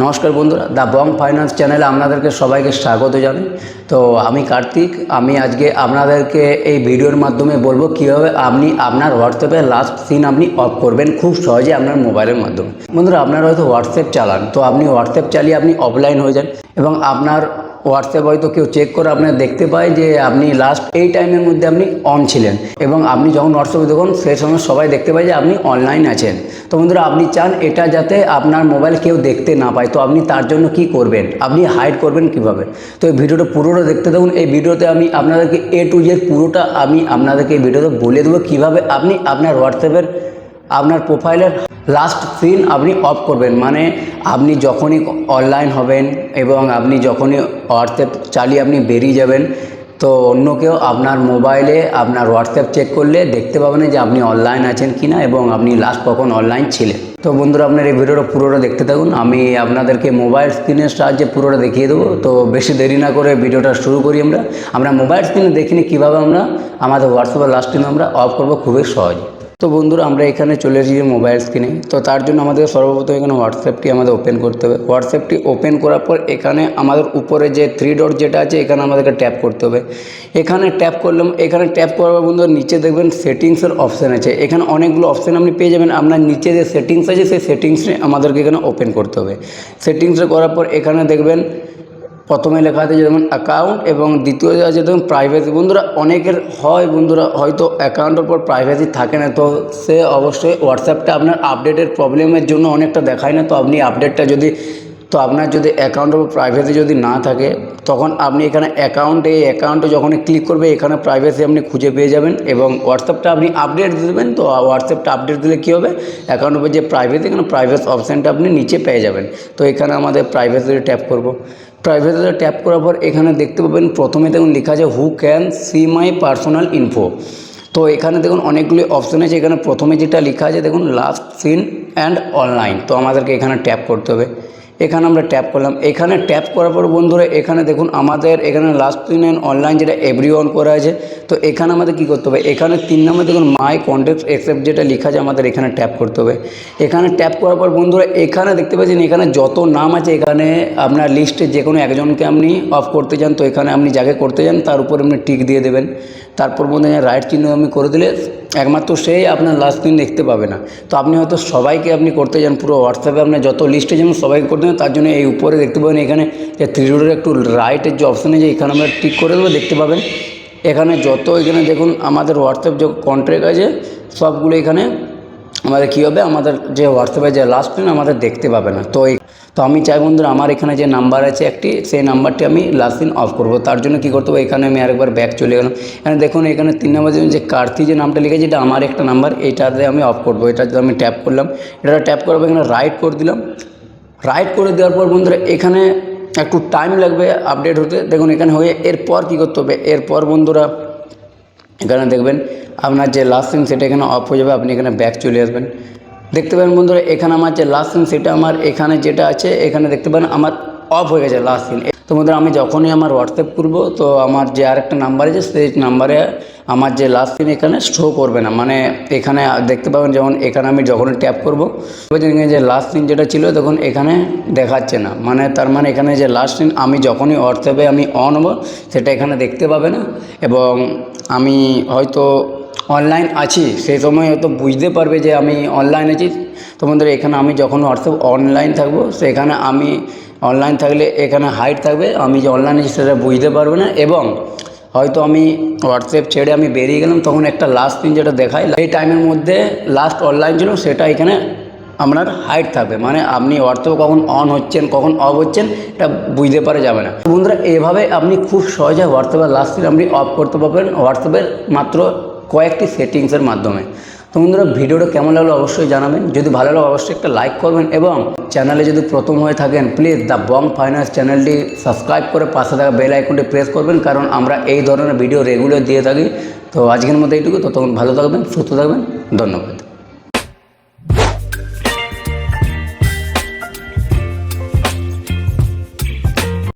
নমস্কার বন্ধুরা, the Bong finance চ্যানেলে আপনাদেরকে সবাইকে স্বাগত জানাই। তো আমি কার্তিক, আমি আজকে আপনাদেরকে এই ভিডিওর মাধ্যমে বলব কীভাবে আপনি আপনার হোয়াটসঅ্যাপে লাস্ট সিন আপনি অফ করবেন খুব সহজে আপনার মোবাইলের মাধ্যমে। বন্ধুরা, আপনারা হয়তো হোয়াটসঅ্যাপ চালান, তো আপনি হোয়াটসঅ্যাপ চালিয়ে আপনি অফলাইন হয়ে যান এবং আপনার হোয়াটসঅ্যাপ হয়তো কেউ চেক করে আপনার দেখতে পায় যে আপনি লাস্ট এই টাইমের মধ্যে আপনি অন ছিলেন এবং আপনি যখন হোয়াটসঅ্যাপে দেখুন, সেই সময় সবাই দেখতে পায় যে আপনি অনলাইন আছেন। তো বন্ধুরা, আপনি চান এটা যাতে আপনার মোবাইল কেউ দেখতে না পায়। তো আপনি তার জন্য কি করবেন? আপনি হাইড করবেন কীভাবে? তো এই ভিডিওটা পুরোটা দেখতে দেখুন এই ভিডিওতে আমি আপনাদেরকে এ টু জেড পুরোটা আমি আপনাদেরকে এই ভিডিওতে বলে দেবো কীভাবে আপনি আপনার হোয়াটসঅ্যাপের আপনার প্রোফাইলের লাস্ট সিন আপনি অফ করবেন। মানে আপনি যখনই অনলাইন হবেন এবং আপনি যখনই হোয়াটসঅ্যাপ চালিয়ে আপনি বেরিয়ে যাবেন তো অন্য কেউ আপনার মোবাইলে, আপনার হোয়াটসঅ্যাপ চেক করলে দেখতে পাবেন যে আপনি অনলাইন আছেন কি না এবং আপনি লাস্ট কখন অনলাইন ছিলেন। তো বন্ধুরা, আপনার এই ভিডিওটা পুরোটা দেখতে থাকুন। আমি আপনাদেরকে মোবাইল স্ক্রিনের সাহায্যে পুরোটা দেখিয়ে দেবো। তো বেশি দেরি না করে ভিডিওটা শুরু করি আমরা। আমরা মোবাইল স্ক্রিনে দেখিনি কীভাবে আমরা, আমাদের হোয়াটসঅ্যাপের লাস্ট আমরা অফ করব খুবই সহজে। তো বন্ধুরা, আমরা এখানে চলে এসেছি মোবাইল স্ক্রিনে তো তার জন্য আমাদের সর্বপ্রথম এখানে হোয়াটসঅ্যাপটি আমাদের ওপেন করতে হবে। হোয়াটসঅ্যাপটি ওপেন করার পর এখানে আমাদের উপরে যে থ্রি ডট যেটা আছে, এখানে আমাদেরকে ট্যাপ করতে হবে। এখানে ট্যাপ করলাম, এখানে ট্যাপ করার পর বন্ধুরা, নিচে দেখবেন সেটিংসের অপশান আছে। এখানে অনেকগুলো অপশান আপনি পেয়ে যাবেন। আপনার নিচে যে সেটিংস আছে, সেই সেটিংসে আমাদেরকে এখানে ওপেন করতে হবে। সেটিংসে করার পর এখানে দেখবেন প্রথমে লেখা আছে যেমন অ্যাকাউন্ট এবং দ্বিতীয় আছে যেমন প্রাইভেসি বন্ধুরা, অনেকের হয় বন্ধুরা, হয়তো অ্যাকাউন্টের পর প্রাইভেসি থাকে না, তো সে অবশ্যই হোয়াটসঅ্যাপটা আপনার আপডেটের প্রবলেমের জন্য অনেকটা দেখায় না। তো আপনি আপডেটটা যদি, তো আপনার যদি অ্যাকাউন্টের উপর প্রাইভেসি যদি না থাকে, তখন আপনি এখানে অ্যাকাউন্টে এই অ্যাকাউন্টে যখনই ক্লিক করবে, এখানে প্রাইভেসি আপনি খুঁজে পেয়ে যাবেন এবং হোয়াটসঅ্যাপটা আপনি আপডেট দেবেন। তো হোয়াটসঅ্যাপটা আপডেট দিলে কী হবে? অ্যাকাউন্টের উপর যে প্রাইভেসি এখানে প্রাইভেস অপশানটা আপনি নিচে পেয়ে যাবেন। তো এখানে আমাদের প্রাইভেসি ট্যাপ করব। প্রাইভেসিতে ট্যাপ করার পর এখানে দেখতে পাবেন প্রথমে দেখুন লেখা আছে who can see my personal info তো এখানে দেখুন অনেকগুলি অপশন আছে, এখানে প্রথমে যেটা লেখা আছে দেখুন লাস্ট সিন অ্যান্ড অনলাইন তো আমাদেরকে এখানে ট্যাপ করতে হবে। এখানে আমরা ট্যাপ করলাম। এখানে ট্যাপ করার পর বন্ধুরা, এখানে দেখুন আমাদের এখানে লাস্ট অ্যান্ড অনলাইন যেটা এভরি অন করা আছে, তো এখানে আমাদের কী করতে হবে? এখানে তিন নম্বর দেখুন মাই কন্ট্যাক্ট এক্সেপ্ট যেটা লেখা আছে আমাদের এখানে ট্যাপ করতে হবে। এখানে ট্যাপ করার পর বন্ধুরা, এখানে দেখতে পাচ্ছেন এখানে যত নাম আছে, এখানে আপনার লিস্টে যে কোনো একজনকে আপনি অফ করতে চান, তো এখানে আপনি যাকে করতে চান তার উপর আপনি টিক দিয়ে দেবেন। তারপর বন্ধু রাইট চিহ্ন আমি করে দিলে একমাত্র সেই আপনার লাস্ট দিন দেখতে পাবে না। তো আপনি হয়তো সবাইকে আপনি করতে যান, পুরো হোয়াটসঅ্যাপে আপনার যত লিস্টে যেমন সবাইকে করতে চান তার জন্য এই উপরে দেখতে পাবেন এখানে যে ডোরের একটু রাইটের যে অপশানে যে এখানে আমরা টিক করে দেবো, দেখতে পাবেন। এখানে যত এখানে দেখুন, আমাদের হোয়াটসঅ্যাপ যে কন্ট্রাক্ট আছে, সবগুলো এখানে আমাদের কী হবে? আমাদের যে হোয়াটসঅ্যাপে যে লাস্ট দিন আমাদের দেখতে পাবে না। তো এই তো আমি চাই বন্ধুরা, আমার এখানে যে নাম্বার আছে একটি, সেই নাম্বারটি আমি লাস্ট দিন অফ করব। তার জন্য কী করতে হবে? এখানে আমি আরেকবার ব্যাক চলে গেলাম। এখানে দেখুন, এখানে তিন নম্বর যে কার্তি যে নামটা লিখেছে, এটা আমার একটা নাম্বার এইটাতে আমি অফ করব। এটা যদি আমি ট্যাপ করলাম এটা ট্যাপ করব এখানে রাইট করে দিলাম। রাইট করে দেওয়ার পর বন্ধুরা, এখানে একটু টাইম লাগবে আপডেট হতে। দেখুন, এখানে হয়ে এরপর কী করতে হবে? এরপর বন্ধুরা এখানে দেখবেন আপনার যে লাস্ট সিন সেটা এখানে অফ হয়ে যাবে, আপনি এখানে ব্যাক চলে আসবেন। দেখতে পাবেন বন্ধুরা, এখানে আমার যে লাস্ট সিন সেটা আমার এখানে যেটা আছে, এখানে দেখতে পাবেন আমার অফ হয়ে গেছে লাস্ট সিন তো বন্ধুরা, আমি যখনই আমার হোয়াটসঅ্যাপ করব, তো আমার যে আরেকটা নাম্বার আছে, সেই নাম্বারে আমার যে লাস্ট সিন এখানে শো করবে না। মানে এখানে দেখতে পাবেন যেমন এখানে আমি যখনই ট্যাপ করব যে লাস্ট সিন যেটা ছিল, তখন এখানে দেখাচ্ছে না। মানে তার মানে এখানে যে লাস্ট সিন আমি যখনই হোয়াটসঅ্যাপে আমি অন হব, সেটা এখানে দেখতে পাবে না। এবং আমি হয়তো অনলাইন আছি, সেই সময় হয়তো বুঝতে পারবে যে আমি অনলাইন আছি। তো বন্ধুরা, এখানে আমি যখন হোয়াটসঅ্যাপ অনলাইন থাকব, সেখানে আমি অনলাইন থাকলে এখানে হাইট থাকবে, আমি যে অনলাইন সেটা বুঝতে পারবে না এবং হয়তো আমি হোয়াটসঅ্যাপ ছেড়ে আমি বেরিয়ে গেলাম, তখন একটা লাস্ট দিন যেটা দেখাই, এই টাইমের মধ্যে লাস্ট অনলাইন ছিল, সেটা এখানে আপনার হাইট থাকবে। মানে আপনি হোয়াটসঅ্যাপ কখন অন হচ্ছেন, কখন অফ হচ্ছেন, এটা বুঝতে পারা যাবে না। বন্ধুরা, এভাবে আপনি খুব সহজে হোয়াটসঅ্যাপের লাস্ট দিন আপনি অফ করতে পারবেন হোয়াটসঅ্যাপের মাত্র কয়েকটি সেটিংসের মাধ্যমে। তো বন্ধুরা, ভিডিওটা কেমন লাগল অবশ্যই জানাবেন। যদি ভালো লাগল, অবশ্যই একটা লাইক করবেন এবং চ্যানেলে যদি প্রথম হয়ে থাকেন প্লিজ দ্য বং ফাইন্যান্স চ্যানেলটি সাবস্ক্রাইব করে পাশে থাকা বেল আইকনটি প্রেস করবেন, কারণ আমরা এই ধরনের ভিডিও রেগুলার দিয়ে থাকি। তো আজকের মধ্যে এইটুকু। তো তখন ভালো থাকবেন, সুস্থ থাকবেন। ধন্যবাদ।